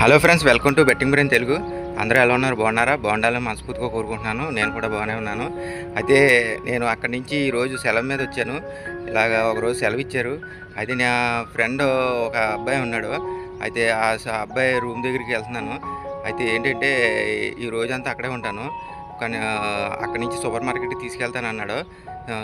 Hello friends welcome to betting brain Telugu. అందరూ ఎలా ఉన్నారు? బాగున్నారా? బాగుండాలని మనస్ఫూర్తిగా కోరుకుంటున్నాను. నేను కూడా బాగానే ఉన్నాను. అయితే నేను అక్కడి నుంచి ఈరోజు సెలవు మీద వచ్చాను. ఇలాగ ఒకరోజు సెలవు ఇచ్చారు. అయితే నా ఫ్రెండ్ ఒక అబ్బాయి ఉన్నాడు. అయితే ఆ అబ్బాయి రూమ్ దగ్గరికి వెళ్తున్నాను. అయితే ఏంటంటే ఈ రోజంతా అక్కడే ఉంటాను. కానీ అక్కడి నుంచి సూపర్ మార్కెట్కి తీసుకెళ్తాను అన్నాడు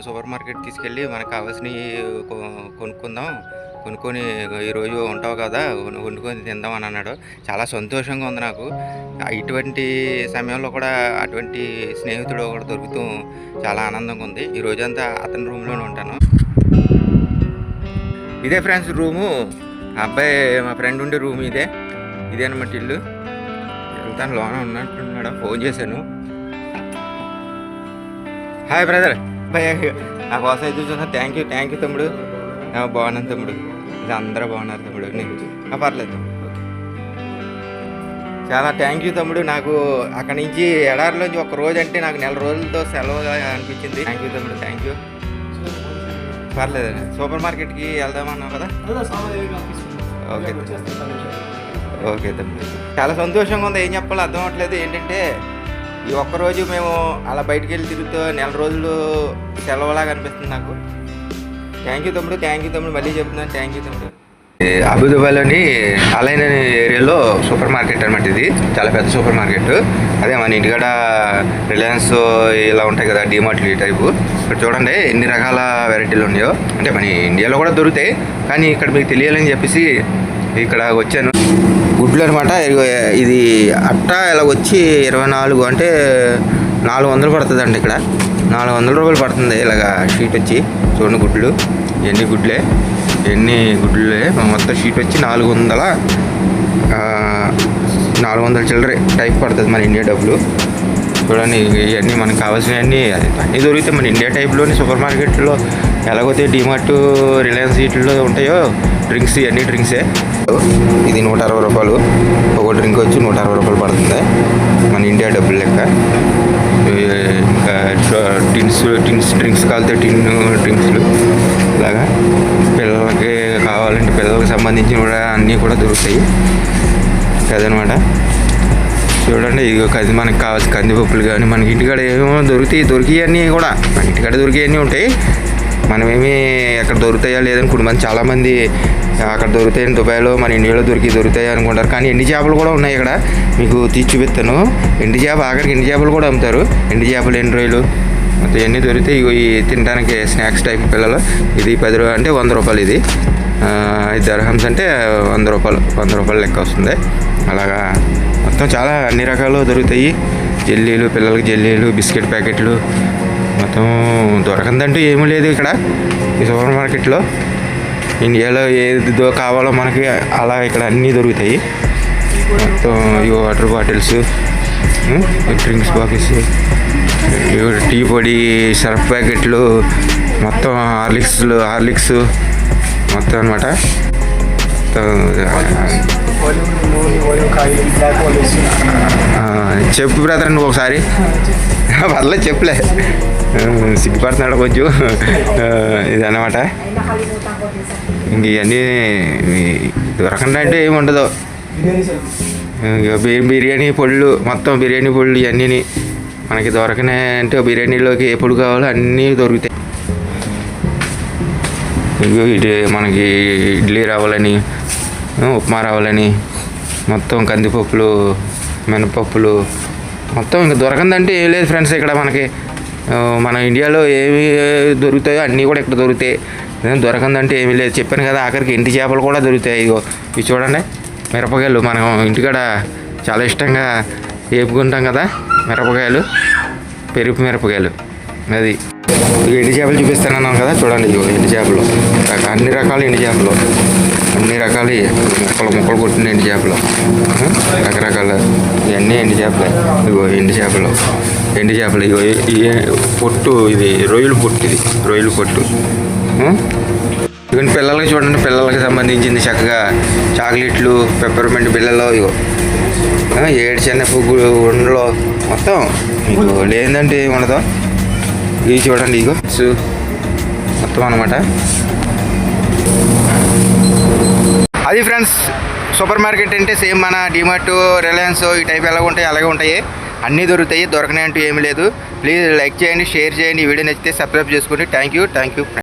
సూపర్ మార్కెట్ తీసుకెళ్ళి మనకు కావాల్సినవి కొ- కొనుక్కుందాం. కొనుక్కొని ఈరోజు ఉంటావు కదా వండుకొని తిందాం అని అన్నాడు. చాలా సంతోషంగా ఉంది నాకు. ఇటువంటి సమయంలో కూడా అటువంటి స్నేహితుడు ఒకటి దొరుకుతూ చాలా ఆనందంగా ఉంది. ఈ రోజంతా అతని రూమ్లోనే ఉంటాను. ఇదే ఫ్రెండ్స్ రూము. ఆ అబ్బాయి మా ఫ్రెండ్ ఉండే రూమ్ ఇదే. ఇదే అనమాట ఇల్లు. వెళ్తాను లోన ఉన్నట్టున్నాడు. ఫోన్ చేశాను. Hi brother. అబ్బాయి నా కోసం అయితే చూసాను థ్యాంక్ యూ థ్యాంక్ యూ తమ్ముడు బాగున్నాను తమ్ముడు. ఇది అందరూ బాగున్నారు తమ్ముడు. నీకు ఆ, పర్లేదు చాలా థ్యాంక్ యూ తమ్ముడు. నాకు అక్కడి నుంచి ఎడారిలోంచి ఒక రోజు అంటే నాకు నెల రోజులతో సెలవుగా అనిపించింది. థ్యాంక్ యూ తమ్ముడు. థ్యాంక్ యూ పర్లేదు సూపర్ మార్కెట్కి వెళ్దామన్నావు కదా? ఓకే ఓకే తమ్ముడు. చాలా సంతోషంగా ఉంది. ఏం చెప్పాలో అర్థం అవ్వట్లేదు. ఏంటంటే ఈ ఒక్కరోజు మేము అలా బయటికి వెళ్ళి తిరుగుతూ నెల రోజులు సెలవులాగా అనిపిస్తుంది నాకు. థ్యాంక్ యూ తమ్ముడు థ్యాంక్ యూ తమ్ముడు మళ్ళీ చెప్తున్నాను థ్యాంక్ యూ తమ్ముడు అబుదాబాద్లోని అలైన్ అనే ఏరియాలో సూపర్ మార్కెట్ అనమాట ఇది. చాలా పెద్ద సూపర్ మార్కెట్. అదే మన ఇంటికాడ రిలయన్స్ ఇలా ఉంటాయి కదా డిమార్ట్లు ఈ టైపు. ఇక్కడ చూడండి ఎన్ని రకాల వెరైటీలు ఉన్నాయో. అంటే మన ఇండియాలో కూడా దొరుకుతాయి కానీ ఇక్కడ మీకు తెలియాలని చెప్పేసి ఇక్కడ వచ్చాను. గుడ్లు అనమాట ఇది అట్ట ఇలా వచ్చి ఇరవై నాలుగు అంటే నాలుగు వందలు పడుతుందండి ఇక్కడ. నాలుగు వందల రూపాయలు పడుతుంది ఇలాగా షీట్ వచ్చి. చూడండి గుడ్లు. ఎన్ని గుడ్లే? ఎన్ని గుడ్లే? మొత్తం షీట్ వచ్చి నాలుగు వందల నాలుగు వందల చిల్లరే టైప్ పడుతుంది మన ఇండియా డబ్బులు. చూడండి ఇవన్నీ మనకు కావాల్సినవన్నీ అన్నీ దొరుకుతాయి మన ఇండియా టైప్లోని సూపర్ మార్కెట్లో ఎలాగైతే డిమార్ట్ రిలయన్స్ వీటిల్లో ఉంటాయో డ్రింక్స్ ఇవన్నీ డ్రింక్సే. ఇది నూట అరవై రూపాయలు. ఒక డ్రింక్ వచ్చి నూట అరవై రూపాయలు పడుతుంది మన ఇండియా డబ్బులు లెక్క ఈ ఇంకా టిన్స్ టిన్స్ డ్రింక్స్ కావాలితే టిన్ డ్రింక్స్లు ఇలాగా. పిల్లలకి కావాలంటే పిల్లలకి సంబంధించిన కూడా అన్నీ కూడా దొరుకుతాయి. కదనమాట చూడండి ఇక కది మనకి కావాల్సిన కందిపప్పులు కానీ మనకి ఇంటికాడ ఏమో దొరుకుతాయి దొరికాయన్నీ కూడా. మన ఇంటికాడ దొరికాయన్నీ ఉంటాయి. మనమేమి ఎక్కడ దొరుకుతాయా లేదని కొంతమంది చాలామంది అక్కడ దొరుకుతాయని దుబాయ్లో మన ఇండియాలో దొరికి దొరుకుతాయి అనుకుంటారు. కానీ ఎండి చేపలు కూడా ఉన్నాయి ఇక్కడ. మీకు తీసి చూపిస్తాను. ఎండి చేప ఆఖరికి ఎండి చేపలు కూడా అమ్ముతారు. ఎండి చేపలు ఎండు రొయ్యలు మొత్తం ఇవన్నీ దొరుకుతాయి ఇవి తినడానికి స్నాక్స్ టైప్ పిల్లలు. ఇది పది రూపాయలు అంటే వంద రూపాయలు ఇది. ఇది దర్హమ్స్ అంటే వంద రూపాయలు వంద రూపాయలు లెక్క వస్తుంది. అలాగా మొత్తం చాలా అన్ని రకాలు దొరుకుతాయి. జెల్లీలు పిల్లలకి జెల్లీలు బిస్కెట్ ప్యాకెట్లు. మొత్తం దొరకందంటూ ఏమీ లేదు ఇక్కడ ఈ సూపర్ మార్కెట్లో. ఇండియాలో ఏది కావాలో మనకి అలా ఇక్కడ అన్నీ దొరుకుతాయి. మొత్తం ఈ water bottles drinks box tea పొడి సర్ఫ్ ప్యాకెట్లు మొత్తం హార్లిక్స్లు హార్లిక్స్ మొత్తం అనమాట చెప్పు బ్రదర్ నువ్వు ఒకసారి. పర్లేదు చెప్పలే. సిగ్గుపడుతున్నాడు కొంచెం. ఆ, ఇదన్నమాట. ఇంక ఇవన్నీ దొరకకుండా అంటే ఏమి ఉండదు బిర్యానీ పొళ్ళు మొత్తం బిర్యానీ పొళ్ళు ఇవన్నీ మనకి దొరకనే అంటే బిర్యానీలోకి ఏ పొడి కావాలో అన్నీ దొరుకుతాయి. ఇగో ఇటు మనకి ఇడ్లీ రావాలని ఉప్మా రావాలని మొత్తం కందిపప్పులు మినపప్పులు మొత్తం ఇంకా దొరకందంటే ఏం లేదు ఫ్రెండ్స్ ఇక్కడ మనకి. మన ఇండియాలో ఏమి దొరుకుతాయో అన్నీ కూడా ఇక్కడ దొరుకుతాయి. దొరకందంటే ఏమీ లేదు. చెప్పాను కదా ఆఖరికి ఇంటి చేపలు కూడా దొరుకుతాయి. ఇగో ఇవి చూడండి. మిరపకాయలు మనం ఇంటికాడ చాలా ఇష్టంగా వేపుకుంటాం కదా మిరపకాయలు పెరుపు మిరపకాయలు. అది ఎండి చేపలు చూపిస్తానన్నాను కదా చూడండి ఇవి ఎండి చేపలు. అన్ని రకాల ఎండి చేపలు. అన్ని రకాల ముక్కలు ముక్కలు కొట్టిన ఎండి చేపలు. రకరకాల ఇవన్నీ ఎండి చేపలే. ఇగో ఎండి చేపలు. ఎండి చేపలు ఇగో పొట్టు ఇది రొయ్యలు పొట్టు ఇది రొయ్యలు పొట్టు. ఇవన్నీ పిల్లలకి చూడండి పిల్లలకి సంబంధించింది చక్కగా చాక్లెట్లు పెప్పర్మెంట్ బిళ్ళలో ఇగో. ఏడు చిన్న ఉండలో. మొత్తం మీకు లేదంటే ఏమి ఉండదు ఇవి చూడండి ఇగో. మొత్తం అనమాట అది ఫ్రెండ్స్ సూపర్ మార్కెట్ అంటే సేమ్ మన డిమార్ట్ రిలయన్స్ ఈ టైప్ ఎలా ఉంటాయి అలాగే ఉంటాయి. అన్నీ దొరుకుతాయి దొరకనే అంటూ ఏమీ లేదు. ప్లీజ్ లైక్ చేయండి షేర్ చేయండి. ఈ వీడియో నచ్చితే సబ్స్క్రైబ్ చేసుకోండి. Thank you thank you